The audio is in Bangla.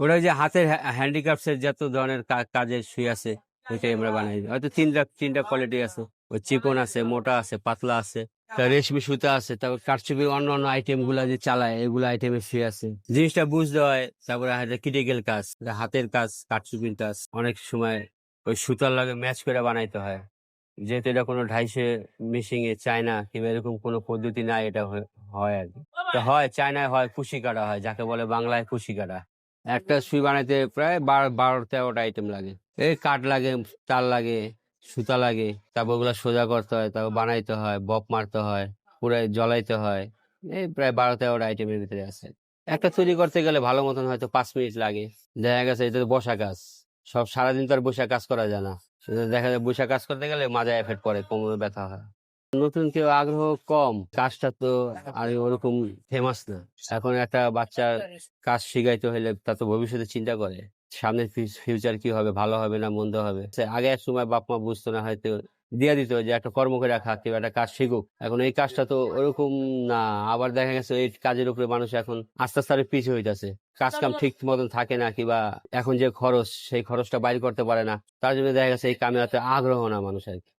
ওরা যে হাতের হ্যান্ডিক্রাফটস এর যত ধরনের কাজের সুই আছে, ওইটাই আমরা বানাই। হয়তো তিনটা তিনটা কোয়ালিটি আছে। ওই চিকন আছে, মোটা আছে, পাতলা আছে, তা রেশমি সুতা আছে তারপর কারচুপি অন্য অন্য আইটেমগুলা যে চালায়, এগুলো আইটেমের সুই আছে। জিনিসটা বুঝতে হয়, তারপরে ক্রিটিক্যাল কাজ হাতের কাজ, কারচুপির কাজ, অনেক সময় ওই সুতার লাগে ম্যাচ করে বানাইতে হয়। যেহেতু এটা কোনো ঢাইশে মিশিং এ চায়না কিংবা এরকম কোনো পদ্ধতি নাই, এটা হয়- হয় আর কি। তো হয়, চায়নায় হয়, কুশি কাটা হয়, যাকে বলে বাংলায় কুশি কাটা। একটা সুই বানাইতে প্রায় বারো বারো, তেরোটা আইটেম লাগে। এই কাঠ লাগে, তার লাগে, সুতা লাগে, তারপর ওগুলো সোজা করতে হয়, তারপর বানাইতে হয় বপ মারতে হয় পুরো জ্বলাইতে হয়। এই প্রায় বারো, তেরোটা আইটেমের ভিতরে আছে। একটা তৈরি করতে গেলে ভালো মতন হয়তো পাঁচ মিনিট লাগে। দেখা গেছে এটা তো বসা কাজ। সব সারাদিন তো আর বসে কাজ করা যায় না। দেখা যায় বসে কাজ করতে গেলে মাজায় এফেক্ট পড়ে, কোমরে ব্যথা হয়। নতুন কেউ আগ্রহ কম কাজটা তো আর ওরকম ফেমাস না। এখন একটা বাচ্চার কাজ শিখাইতে হলে তা তো ভবিষ্যতে চিন্তা করে সামনে ফিউচার কি হবে ভালো হবে না মন্দ হবে? আগে এক সময় বাপ মা বুঝতো না হয়তো দিয়ে দিত যে একটা কর্ম করে রাখা কেউ একটা কাজ শিখুক। এখন এই কাজটা তো ওরকম না আবার দেখা গেছে এই কাজের উপরে মানুষ এখন আস্তে আস্তে পিছিয়ে হইতেছে। কাজ কাম ঠিক মতন থাকে না কিবা এখন যে খরচ সেই খরচটা বাইর করতে পারে না তার জন্য দেখা গেছে এই কামে এত আগ্রহ না মানুষ আর কি।